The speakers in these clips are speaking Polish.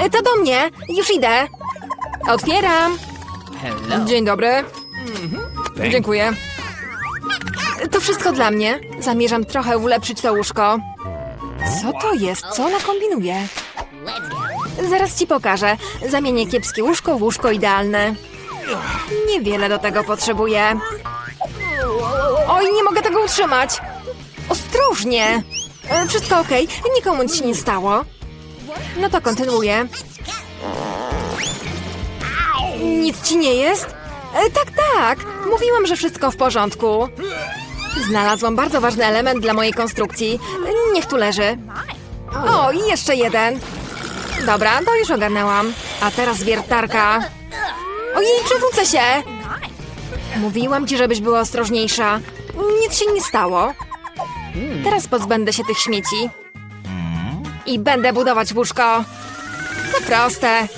E, To do mnie. Już idę. Otwieram. Dzień dobry. Dziękuję. To wszystko dla mnie. Zamierzam trochę ulepszyć to łóżko. Co to jest? Co ona kombinuje? Zaraz ci pokażę. Zamienię kiepskie łóżko w łóżko idealne. Niewiele do tego potrzebuję. Oj, nie mogę tego utrzymać. Ostrożnie. E, Wszystko okej. Nikomu nic się nie stało. No to kontynuuję. Nic ci nie jest? E, tak, tak. Mówiłam, że wszystko w porządku. Znalazłam bardzo ważny element dla mojej konstrukcji. Niech tu leży. O, i jeszcze jeden. Dobra, to już ogarnęłam. A teraz wiertarka. Ojej, przewrócę się! Mówiłam ci, żebyś była ostrożniejsza. Nic się nie stało. Teraz pozbędę się tych śmieci. I będę budować łóżko. To proste.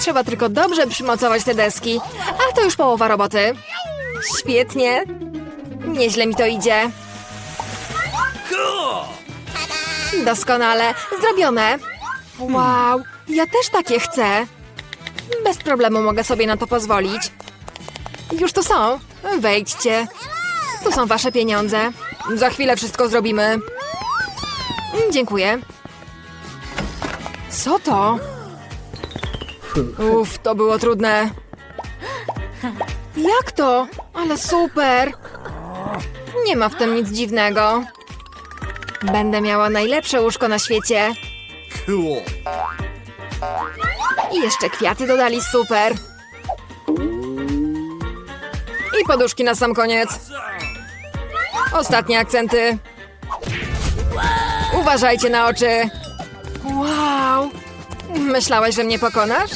Trzeba tylko dobrze przymocować te deski. A to już połowa roboty. Świetnie. Nieźle mi to idzie. Doskonale. Zrobione. Wow, ja też takie chcę. Bez problemu mogę sobie na to pozwolić. Już tu są. Wejdźcie. Tu są wasze pieniądze. Za chwilę wszystko zrobimy. Dziękuję. Co to? Uff, to było trudne. Jak to? Ale super! Nie ma w tym nic dziwnego. Będę miała najlepsze łóżko na świecie. Cool. I jeszcze kwiaty dodali, super. I poduszki na sam koniec. Ostatnie akcenty. Uważajcie na oczy. Wow. Myślałeś, że mnie pokonasz?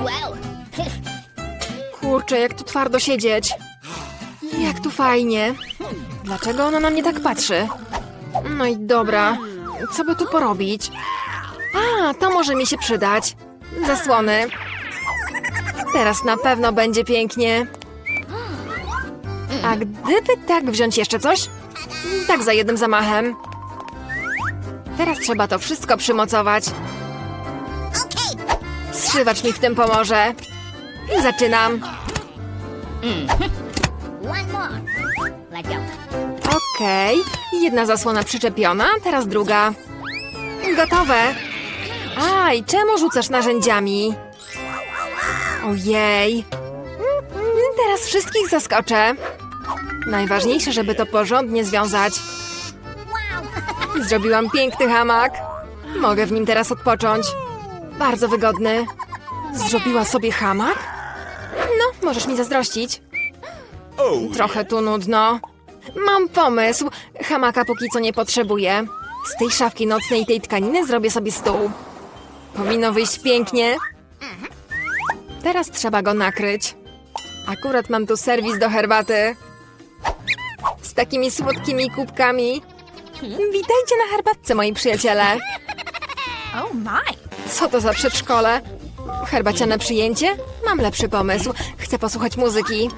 Wow. Kurczę, jak tu twardo siedzieć. Jak tu fajnie. Dlaczego ona na mnie tak patrzy? No i dobra. Co by tu porobić? A, to może mi się przydać. Zasłony. Teraz na pewno będzie pięknie. A gdyby tak wziąć jeszcze coś? Tak za jednym zamachem. Teraz trzeba to wszystko przymocować. Zszywacz mi w tym pomoże. Zaczynam. Okej, jedna zasłona przyczepiona, teraz druga. Gotowe. Aj, czemu rzucasz narzędziami? Ojej. Teraz wszystkich zaskoczę. Najważniejsze, żeby to porządnie związać. Zrobiłam piękny hamak. Mogę w nim teraz odpocząć. Bardzo wygodny. Zrobiła sobie hamak? No, możesz mi zazdrościć. Oh, Trochę tu nudno. Mam pomysł. Hamaka póki co nie potrzebuję. Z tej szafki nocnej i tej tkaniny zrobię sobie stół. Powinno wyjść pięknie. Teraz trzeba go nakryć. Akurat mam tu serwis do herbaty. Z takimi słodkimi kubkami. Witajcie na herbatce, moi przyjaciele. Oh my! Co to za przedszkole? Herbaciane przyjęcie? Mam lepszy pomysł. Chcę posłuchać muzyki.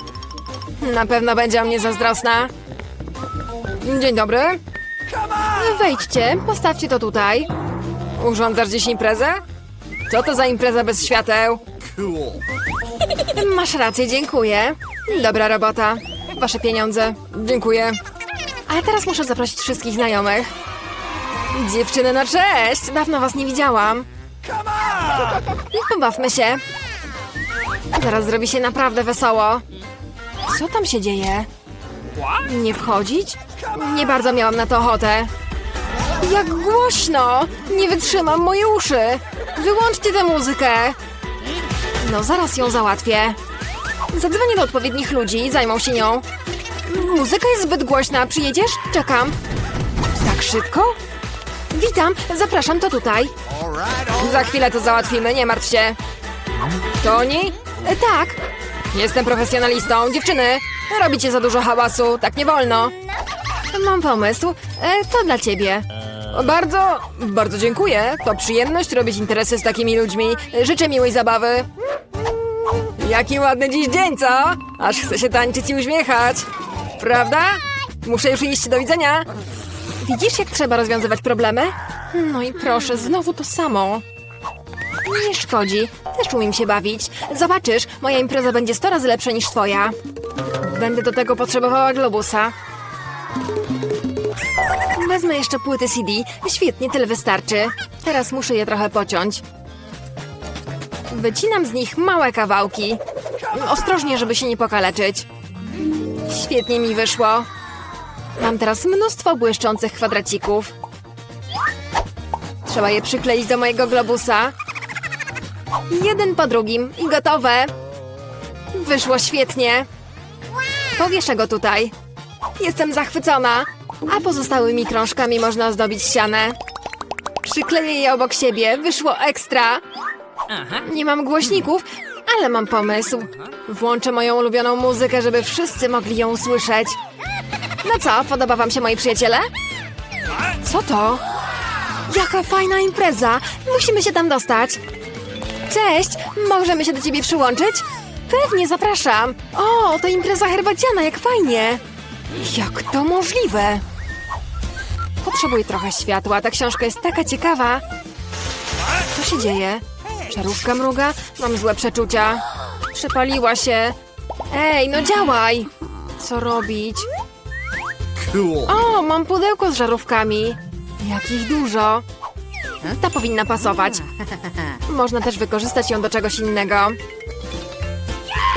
Na pewno będzie o mnie zazdrosna. Dzień dobry. Wejdźcie, postawcie to tutaj. Urządzasz dziś imprezę? Co to za impreza bez świateł? Masz rację, dziękuję. Dobra robota. Wasze pieniądze. Dziękuję. A teraz muszę zaprosić wszystkich znajomych. Dziewczyny, no cześć! Dawno was nie widziałam. Pobawmy się. Zaraz zrobi się naprawdę wesoło. Co tam się dzieje? Nie wchodzić? Nie bardzo miałam na to ochotę. Jak głośno! Nie wytrzymam moje uszy! Wyłączcie tę muzykę! No, zaraz ją załatwię. Zadzwonię do odpowiednich ludzi i zajmą się nią. Muzyka jest zbyt głośna. Przyjedziesz? Czekam. Tak szybko? Witam, zapraszam to tutaj. Za chwilę to załatwimy, nie martw się. Toni? E, tak. Jestem profesjonalistą. Dziewczyny, robicie za dużo hałasu, tak nie wolno. Mam pomysł. E, to dla ciebie. Bardzo, bardzo dziękuję. To przyjemność robić interesy z takimi ludźmi. Życzę miłej zabawy. Jaki ładny dziś dzień, co? Aż chce się tańczyć i uśmiechać. Prawda? Muszę już iść, do widzenia. Widzisz, jak trzeba rozwiązywać problemy? No i proszę, znowu to samo. Nie szkodzi, też umiem się bawić. Zobaczysz, moja impreza będzie 100 razy lepsza niż twoja. Będę do tego potrzebowała globusa. Wezmę jeszcze płyty CD. Świetnie, tyle wystarczy. Teraz muszę je trochę pociąć. Wycinam z nich małe kawałki. Ostrożnie, żeby się nie pokaleczyć. Świetnie mi wyszło. Mam teraz mnóstwo błyszczących kwadracików. Trzeba je przykleić do mojego globusa. Jeden po drugim i gotowe. Wyszło świetnie. Powieszę go tutaj. Jestem zachwycona. A pozostałymi krążkami można ozdobić ścianę. Przykleję je obok siebie. Wyszło ekstra. Nie mam głośników, ale mam pomysł. Włączę moją ulubioną muzykę, żeby wszyscy mogli ją usłyszeć. No co, podoba wam się moi przyjaciele? Co to? Jaka fajna impreza! Musimy się tam dostać. Cześć, możemy się do ciebie przyłączyć? Pewnie, zapraszam. O, to impreza herbaciana, jak fajnie. Jak to możliwe? Potrzebuję trochę światła, ta książka jest taka ciekawa. Co się dzieje? Żarówka mruga? Mam złe przeczucia. Przepaliła się. Ej, no działaj! Co robić? O, mam pudełko z żarówkami. Jakich dużo. Ta powinna pasować. Można też wykorzystać ją do czegoś innego.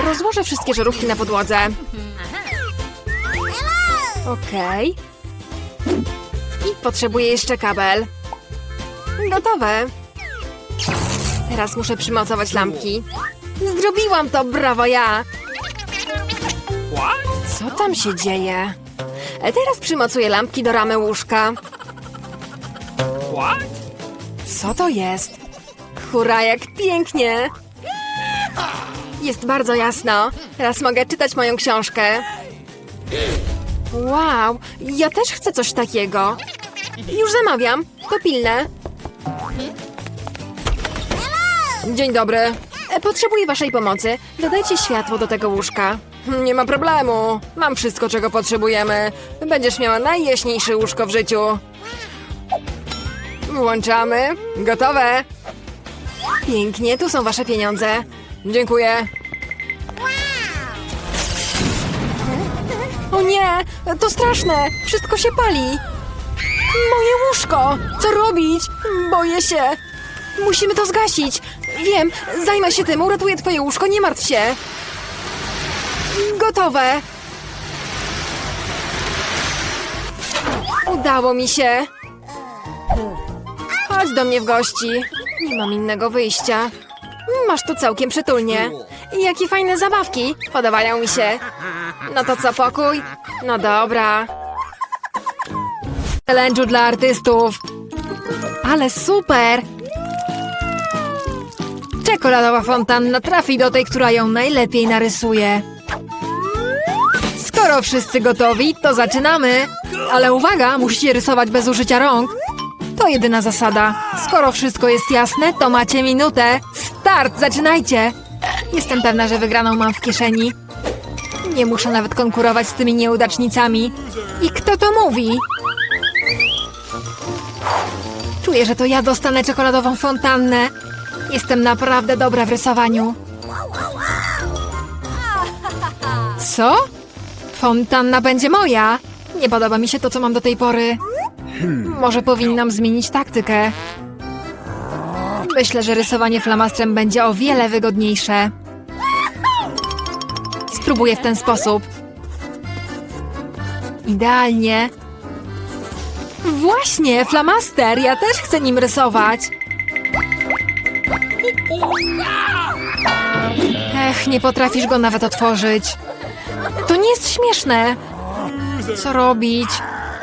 Rozłożę wszystkie żarówki na podłodze. Okej. I potrzebuję jeszcze kabel. Gotowe. Teraz muszę przymocować lampki. Zrobiłam to, brawo ja! Co tam się dzieje? E, Teraz przymocuję lampki do ramy łóżka. Co to jest? Hurra, jak pięknie! Jest bardzo jasno. Teraz mogę czytać moją książkę. Wow, ja też chcę coś takiego. Już zamawiam. To pilne. Dzień dobry. E, Potrzebuję waszej pomocy. Dodajcie światło do tego łóżka. Nie ma problemu. Mam wszystko, czego potrzebujemy. Będziesz miała najjaśniejsze łóżko w życiu. Włączamy. Gotowe. Pięknie, tu są wasze pieniądze. Dziękuję. O nie, to straszne. Wszystko się pali. Moje łóżko! Co robić? Boję się. Musimy to zgasić. Wiem, zajmę się tym, uratuję twoje łóżko, nie martw się. Gotowe. Udało mi się. Chodź do mnie w gości. Nie mam innego wyjścia. Masz tu całkiem przytulnie. Jakie fajne zabawki. Podobają mi się. No to co, pokój? No dobra. Challenge'u dla artystów. Ale super! Czekoladowa fontanna trafi do tej, która ją najlepiej narysuje. Skoro wszyscy gotowi, to zaczynamy. Ale uwaga, musicie rysować bez użycia rąk. To jedyna zasada. Skoro wszystko jest jasne, to macie minutę. Start, zaczynajcie! Jestem pewna, że wygraną mam w kieszeni. Nie muszę nawet konkurować z tymi nieudacznicami. I kto to mówi? Czuję, że to ja dostanę czekoladową fontannę. Jestem naprawdę dobra w rysowaniu. Co? Fontanna będzie moja. Nie podoba mi się to, co mam do tej pory. Może powinnam zmienić taktykę. Myślę, że rysowanie flamastrem będzie o wiele wygodniejsze. Spróbuję w ten sposób. Idealnie. Właśnie, flamaster! Ja też chcę nim rysować. Ech, nie potrafisz go nawet otworzyć. To nie jest śmieszne. Co robić?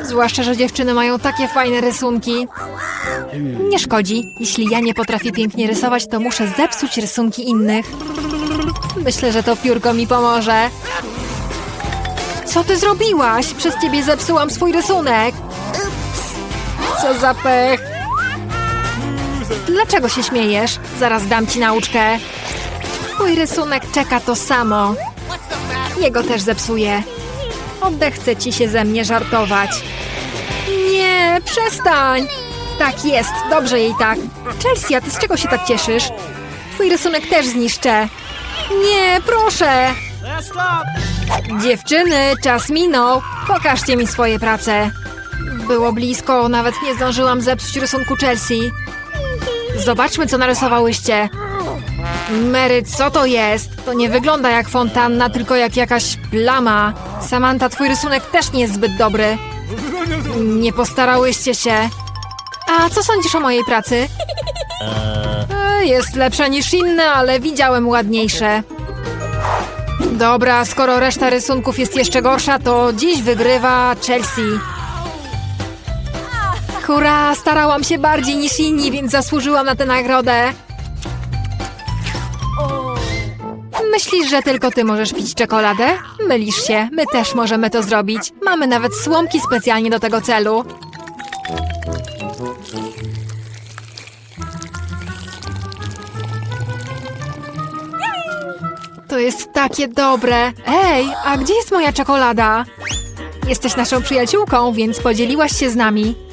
Zwłaszcza, że dziewczyny mają takie fajne rysunki. Nie szkodzi. Jeśli ja nie potrafię pięknie rysować, to muszę zepsuć rysunki innych. Myślę, że to piórko mi pomoże. Co ty zrobiłaś? Przez ciebie zepsułam swój rysunek. Co za pech. Dlaczego się śmiejesz? Zaraz dam ci nauczkę. Twój rysunek czeka to samo. Jego też zepsuję. Odechce ci się ze mnie żartować. Nie! przestań! Tak jest, dobrze jej tak. Chelsea, ty z czego się tak cieszysz? Twój rysunek też zniszczę. Nie, proszę! Dziewczyny, czas minął. Pokażcie mi swoje prace. Było blisko, nawet nie zdążyłam zepsuć rysunku Chelsea. Zobaczmy, co narysowałyście. Mary, co to jest? To nie wygląda jak fontanna, tylko jak jakaś plama. Samantha, twój rysunek też nie jest zbyt dobry. Nie postarałyście się. A co sądzisz o mojej pracy? E, Jest lepsza niż inne, ale widziałem ładniejsze. Dobra, skoro reszta rysunków jest jeszcze gorsza, to dziś wygrywa Chelsea. Hurra, starałam się bardziej niż inni, więc zasłużyłam na tę nagrodę. Myślisz, że tylko ty możesz pić czekoladę? Mylisz się, my też możemy to zrobić. Mamy nawet słomki specjalnie do tego celu. To jest takie dobre. Ej, a gdzie jest moja czekolada? Jesteś naszą przyjaciółką, więc podzieliłaś się z nami.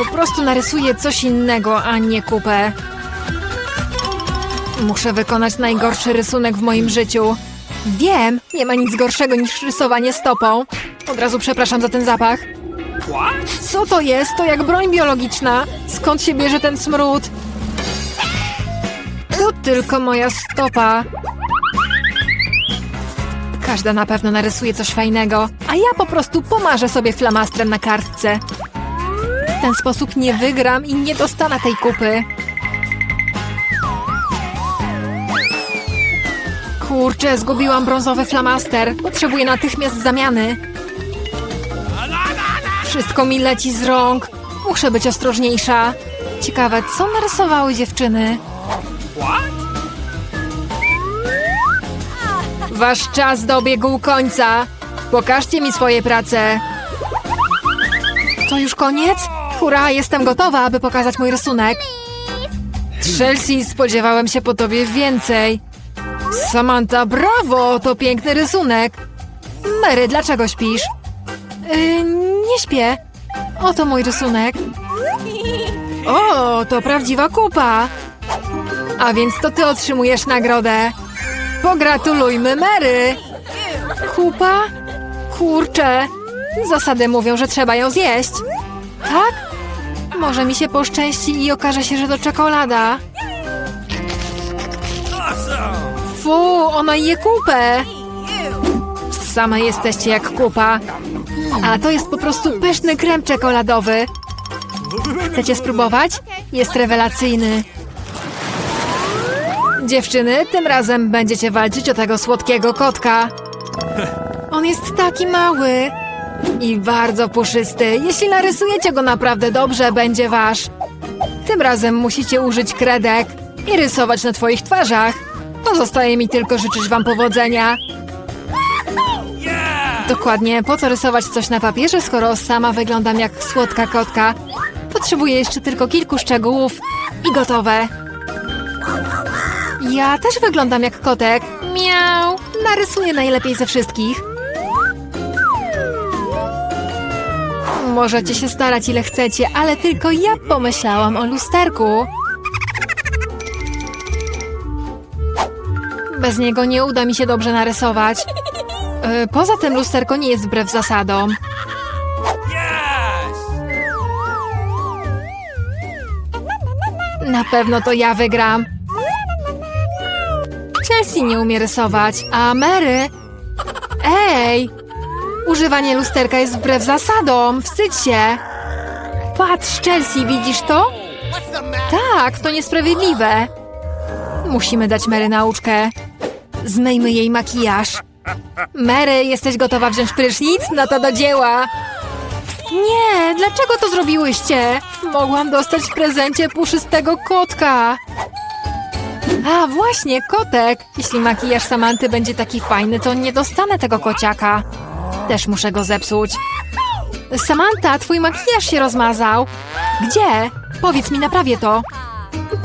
Po prostu narysuję coś innego, a nie kupę. Muszę wykonać najgorszy rysunek w moim życiu. Wiem, nie ma nic gorszego niż rysowanie stopą. Od razu przepraszam za ten zapach. Co to jest? To jak broń biologiczna. Skąd się bierze ten smród? To tylko moja stopa. Każda na pewno narysuje coś fajnego, a ja po prostu pomarzę sobie flamastrem na kartce. W ten sposób nie wygram i nie dostanę tej kupy. Kurczę, zgubiłam brązowy flamaster. Potrzebuję natychmiast zamiany. Wszystko mi leci z rąk. Muszę być ostrożniejsza. Ciekawe, co narysowały dziewczyny? Wasz czas dobiegł końca. Pokażcie mi swoje prace. To już koniec? Hurra, jestem gotowa, aby pokazać mój rysunek. Chelsea, spodziewałem się po tobie więcej. Samantha, brawo! To piękny rysunek. Mary, dlaczego śpisz? Yy, nie śpię. Oto mój rysunek. O, to prawdziwa kupa. A więc to ty otrzymujesz nagrodę. Pogratulujmy Mary. Kupa? Kurczę. Zasady mówią, że trzeba ją zjeść. Tak? Może mi się poszczęści i okaże się, że to czekolada. Fu, ona je kupę. Same jesteście jak kupa. A to jest po prostu pyszny krem czekoladowy. Chcecie spróbować? Jest rewelacyjny. Dziewczyny, tym razem będziecie walczyć o tego słodkiego kotka. On jest taki mały i bardzo puszysty. Jeśli narysujecie go naprawdę dobrze, będzie wasz. Tym razem musicie użyć kredek i rysować na twoich twarzach. Pozostaje mi tylko życzyć wam powodzenia. Dokładnie, po co rysować coś na papierze, skoro sama wyglądam jak słodka kotka? Potrzebuję jeszcze tylko kilku szczegółów i gotowe. Ja też wyglądam jak kotek. Miau! Narysuję najlepiej ze wszystkich. Możecie się starać ile chcecie, ale tylko ja pomyślałam o lusterku. Bez niego nie uda mi się dobrze narysować. E, Poza tym lusterko nie jest wbrew zasadom. Na pewno to ja wygram. Chelsea nie umie rysować, a Mary... Ej! Używanie lusterka jest wbrew zasadom. Wstydź się. Patrz, Chelsea, widzisz to? Tak, to niesprawiedliwe. Musimy dać Mary nauczkę. Zmyjmy jej makijaż. Mary, jesteś gotowa wziąć prysznic? No to do dzieła. Nie, dlaczego to zrobiłyście? Mogłam dostać w prezencie puszystego kotka. A, właśnie, kotek. Jeśli makijaż Samanty będzie taki fajny, to nie dostanę tego kociaka. Też muszę go zepsuć. Samanta, twój makijaż się rozmazał. Gdzie? Powiedz mi, naprawię to.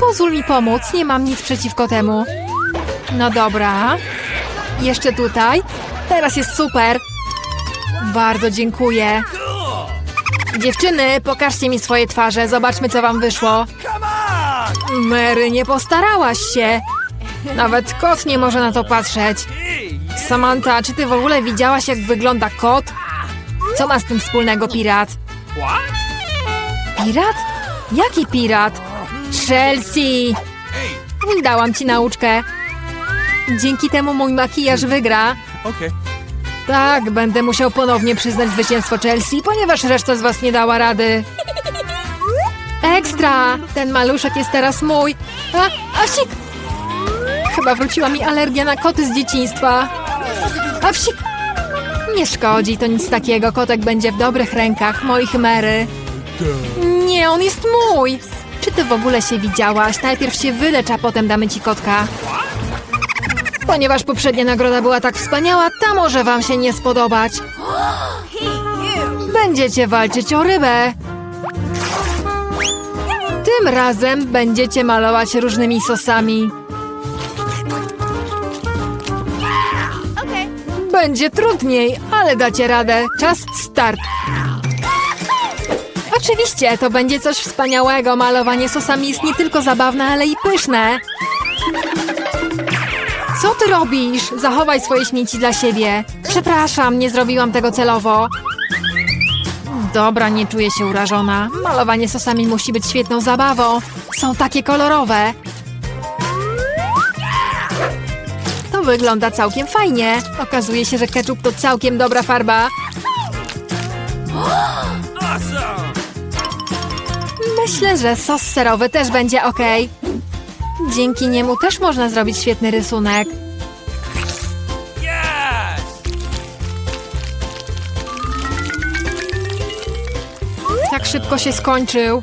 Pozwól mi pomóc, nie mam nic przeciwko temu. No dobra. Jeszcze tutaj. Teraz jest super. Bardzo dziękuję. Dziewczyny, pokażcie mi swoje twarze, zobaczmy co wam wyszło. Mary, nie postarałaś się. Nawet kot nie może na to patrzeć. Samantha, czy ty w ogóle widziałaś, jak wygląda kot? Co ma z tym wspólnego pirat? Pirat? Jaki pirat? Chelsea! Dałam ci nauczkę. Dzięki temu mój makijaż wygra. Okay. Tak, będę musiał ponownie przyznać zwycięstwo Chelsea, ponieważ reszta z was nie dała rady. Ekstra! Ten maluszek jest teraz mój. A, Asik! Chyba wróciła mi alergia na koty z dzieciństwa. Awsik! Nie szkodzi, to nic takiego. Kotek będzie w dobrych rękach, moich Mary. Nie, on jest mój! Czy ty w ogóle się widziałaś? Najpierw się wylecz, a potem damy ci kotka. Ponieważ poprzednia nagroda była tak wspaniała, ta może wam się nie spodobać. Będziecie walczyć o rybę. Tym razem będziecie malować różnymi sosami. Będzie trudniej, ale dacie radę. Czas start. Oczywiście, to będzie coś wspaniałego. Malowanie sosami jest nie tylko zabawne, ale i pyszne. Co ty robisz? Zachowaj swoje śmieci dla siebie. Przepraszam, nie zrobiłam tego celowo. Dobra, nie czuję się urażona. Malowanie sosami musi być świetną zabawą. Są takie kolorowe. Wygląda całkiem fajnie. Okazuje się, że ketchup to całkiem dobra farba. Myślę, że sos serowy też będzie ok. Dzięki niemu też można zrobić świetny rysunek. Tak szybko się skończył.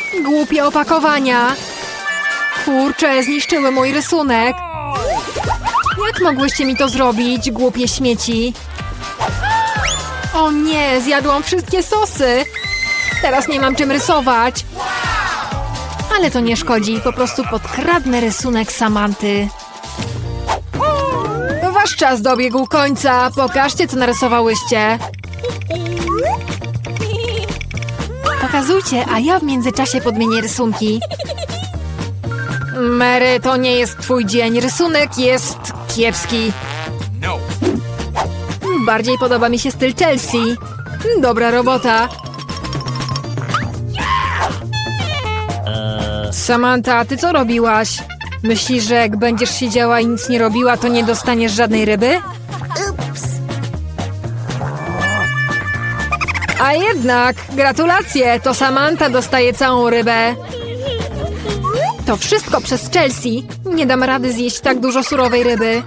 Głupie opakowania! Kurczę, zniszczyły mój rysunek. Jak mogłyście mi to zrobić, głupie śmieci? O nie, zjadłam wszystkie sosy! Teraz nie mam czym rysować. Ale to nie szkodzi, po prostu podkradnę rysunek Samanty. Wasz czas dobiegł końca. Pokażcie, co narysowałyście. Pokazujcie, a ja w międzyczasie podmienię rysunki. Mary, to nie jest twój dzień. Rysunek jest kiepski. No. Bardziej podoba mi się styl Chelsea. Dobra robota. Samantha, ty co robiłaś? Myślisz, że jak będziesz siedziała i nic nie robiła, to nie dostaniesz żadnej ryby? A jednak, gratulacje, to Samantha dostaje całą rybę. To wszystko przez Chelsea. Nie dam rady zjeść tak dużo surowej ryby.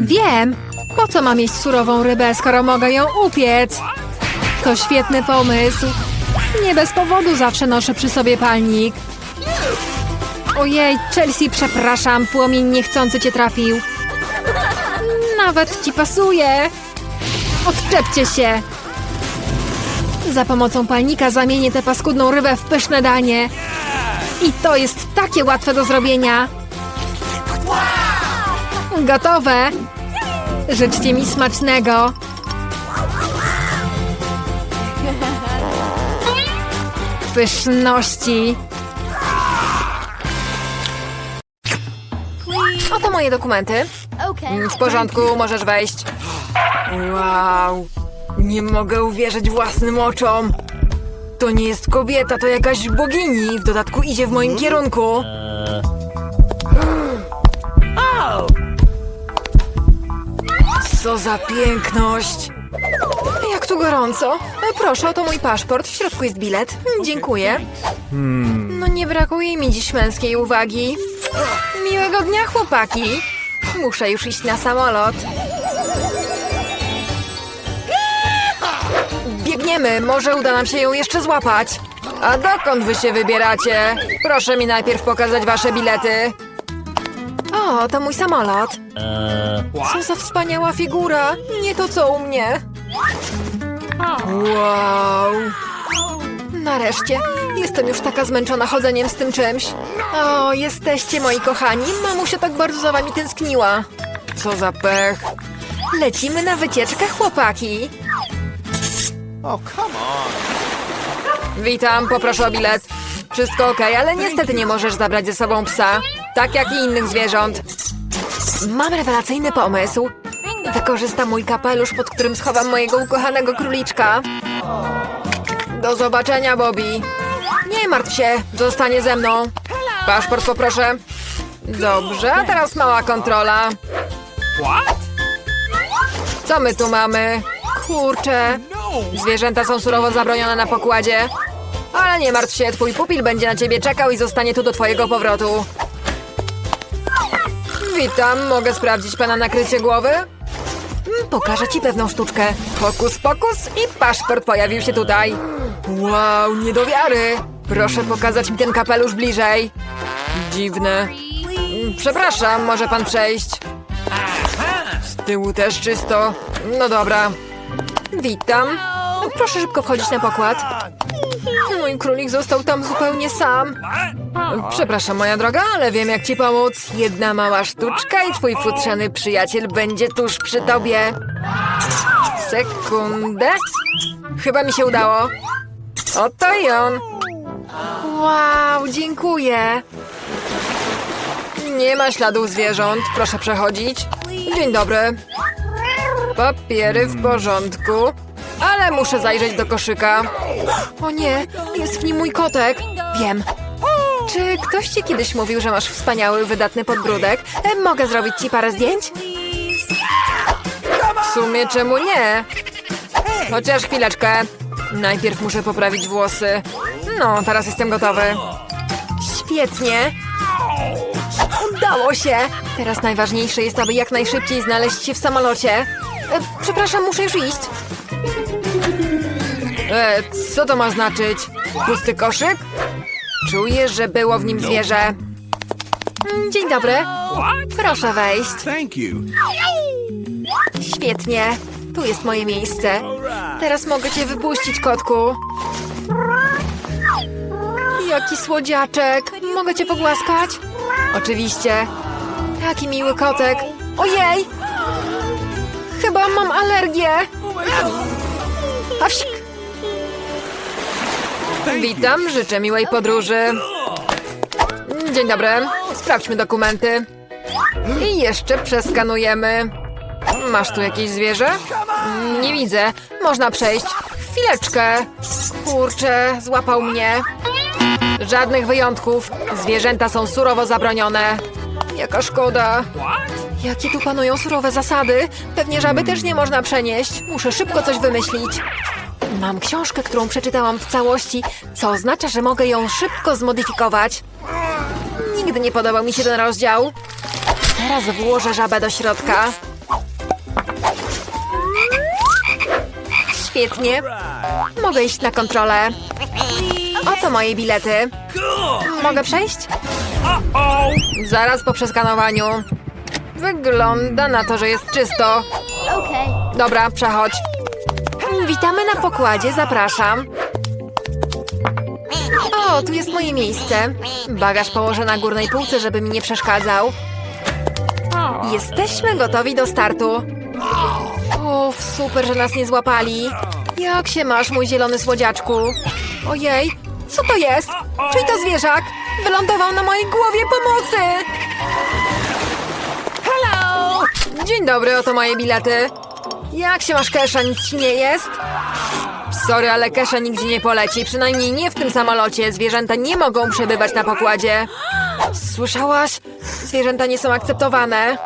Wiem. Po co mam jeść surową rybę, skoro mogę ją upiec? To świetny pomysł. Nie bez powodu zawsze noszę przy sobie palnik. Ojej, Chelsea, przepraszam, płomień niechcący cię trafił. Nawet ci pasuje. Odczepcie się. Za pomocą palnika zamienię tę paskudną rybę w pyszne danie. I to jest takie łatwe do zrobienia. Gotowe. Życzcie mi smacznego. Pyszności. Oto moje dokumenty. W porządku, możesz wejść. Wow, nie mogę uwierzyć własnym oczom. To nie jest kobieta, to jakaś bogini. W dodatku idzie w moim kierunku. Co za piękność. Jak tu gorąco. Proszę, oto mój paszport. W środku jest bilet. Dziękuję. No nie brakuje mi dziś męskiej uwagi. Miłego dnia, chłopaki. Muszę już iść na samolot. Biegniemy, może uda nam się ją jeszcze złapać. A dokąd wy się wybieracie? Proszę mi najpierw pokazać wasze bilety. O, to mój samolot. Co za wspaniała figura. Nie to co u mnie. Wow. Nareszcie. Jestem już taka zmęczona chodzeniem z tym czymś. O, jesteście moi kochani. Mamusia tak bardzo za wami tęskniła. Co za pech. Lecimy na wycieczkę, chłopaki. Oh, come on. Witam, poproszę o bilet. Wszystko ok, ale niestety nie możesz zabrać ze sobą psa. Tak jak i innych zwierząt. Mam rewelacyjny pomysł. Wykorzystam mój kapelusz, pod którym schowam mojego ukochanego króliczka. Do zobaczenia, Bobby. Nie martw się, zostanie ze mną. Paszport poproszę. Dobrze, a teraz mała kontrola. Co my tu mamy? Kurczę. Zwierzęta są surowo zabronione na pokładzie. Ale nie martw się, twój pupil będzie na ciebie czekał i zostanie tu do twojego powrotu. Witam, mogę sprawdzić pana nakrycie głowy? Mm, Pokażę ci pewną sztuczkę. Pokus, pokus i paszport pojawił się tutaj. Wow, nie do wiary. Proszę pokazać mi ten kapelusz bliżej. Dziwne. Mm, Przepraszam, może pan przejść. Z tyłu też czysto. No dobra. Witam. Proszę szybko wchodzić na pokład. Mój królik został tam zupełnie sam. Przepraszam, moja droga, ale wiem jak ci pomóc. Jedna mała sztuczka i twój futrzany przyjaciel będzie tuż przy tobie. Sekundę. Chyba mi się udało. Oto i on. Wow, dziękuję. Nie ma śladów zwierząt. Proszę przechodzić. Dzień dobry. Papiery w porządku. Ale muszę zajrzeć do koszyka. O nie, jest w nim mój kotek. Wiem. Czy ktoś ci kiedyś mówił, że masz wspaniały, wydatny podbródek? E, Mogę zrobić ci parę zdjęć? W sumie czemu nie? Chociaż chwileczkę. Najpierw muszę poprawić włosy. No, teraz jestem gotowy. Świetnie. Udało się! Teraz najważniejsze jest, aby jak najszybciej znaleźć się w samolocie. E, przepraszam, muszę już iść. E, co to ma znaczyć? Pusty koszyk? Czuję, że było w nim zwierzę. Dzień dobry. Proszę wejść. Thank you. Świetnie. Tu jest moje miejsce. Teraz mogę cię wypuścić, kotku. Jaki słodziaczek. Mogę cię pogłaskać? Oczywiście. Taki miły kotek. Ojej! Chyba mam alergię. A wsik. Witam, życzę miłej podróży. Dzień dobry. Sprawdźmy dokumenty. I jeszcze przeskanujemy. Masz tu jakieś zwierzę? Nie widzę. Można przejść. Chwileczkę. Kurczę, złapał mnie. Żadnych wyjątków. Zwierzęta są surowo zabronione. Jaka szkoda. Jakie tu panują surowe zasady? Pewnie żaby też nie można przenieść. Muszę szybko coś wymyślić. Mam książkę, którą przeczytałam w całości, co oznacza, że mogę ją szybko zmodyfikować. Nigdy nie podobał mi się ten rozdział. Teraz włożę żabę do środka. Świetnie. Mogę iść na kontrolę. Oto moje bilety. Mogę przejść? Zaraz po przeskanowaniu. Wygląda na to, że jest czysto. Dobra, przechodź. Witamy na pokładzie, zapraszam. O, tu jest moje miejsce. Bagaż położę na górnej półce, żeby mi nie przeszkadzał. Jesteśmy gotowi do startu. Uff, super, że nas nie złapali. Jak się masz, mój zielony słodziaczku? Ojej, co to jest? Czyj to zwierzak? Wylądował na mojej głowie pomocy! Dzień dobry, oto moje bilety. Jak się masz, Kesha? Nic ci nie jest? Sorry, ale Kesha nigdzie nie poleci. Przynajmniej nie w tym samolocie. Zwierzęta nie mogą przebywać na pokładzie. Słyszałaś? Zwierzęta nie są akceptowane.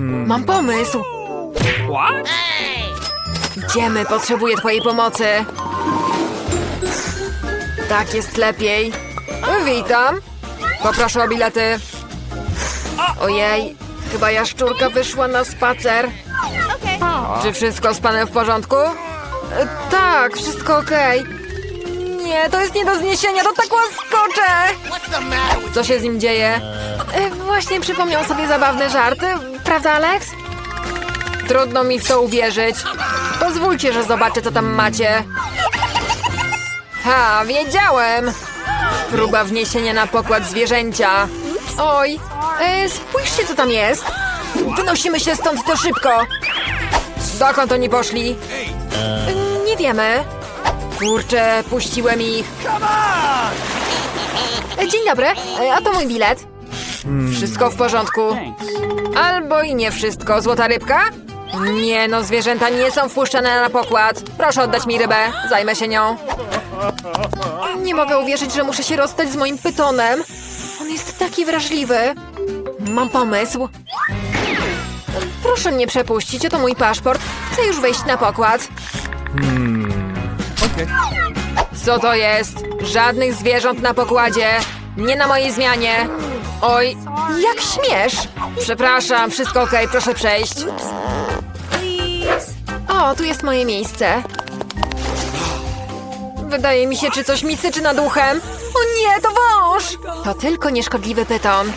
Mam pomysł. Idziemy, potrzebuję twojej pomocy. Tak jest lepiej. Witam. Poproszę o bilety. Ojej, chyba jaszczurka wyszła na spacer. Okay. Czy wszystko z panem w porządku? E, tak, wszystko okej. Nie, to jest nie do zniesienia, to tak łaskocze! Co się z nim dzieje? E, właśnie przypomniał sobie zabawne żarty, prawda, Alex? Trudno mi w to uwierzyć. Pozwólcie, że zobaczę, co tam macie. Ha, wiedziałem! Próba wniesienia na pokład zwierzęcia. Oj, e, spójrzcie, co tam jest. Wynosimy się stąd to szybko. Dokąd oni poszli? E, Nie wiemy. Kurczę, puściłem ich. E, Dzień dobry, E, a to mój bilet. Wszystko w porządku. Albo i nie wszystko. Złota rybka? Nie no, zwierzęta nie są wpuszczane na pokład. Proszę oddać mi rybę, zajmę się nią. Nie mogę uwierzyć, że muszę się rozstać z moim pytonem. On jest taki wrażliwy. Mam pomysł. Proszę mnie przepuścić, oto mój paszport. Chcę już wejść na pokład. Co to jest? Żadnych zwierząt na pokładzie. Nie na mojej zmianie. Oj, jak śmiesz? Przepraszam, wszystko okej, proszę przejść. O, tu jest moje miejsce. Wydaje mi się, czy coś mi syczy nad uchem. O nie, to wąż! To tylko nieszkodliwy pyton.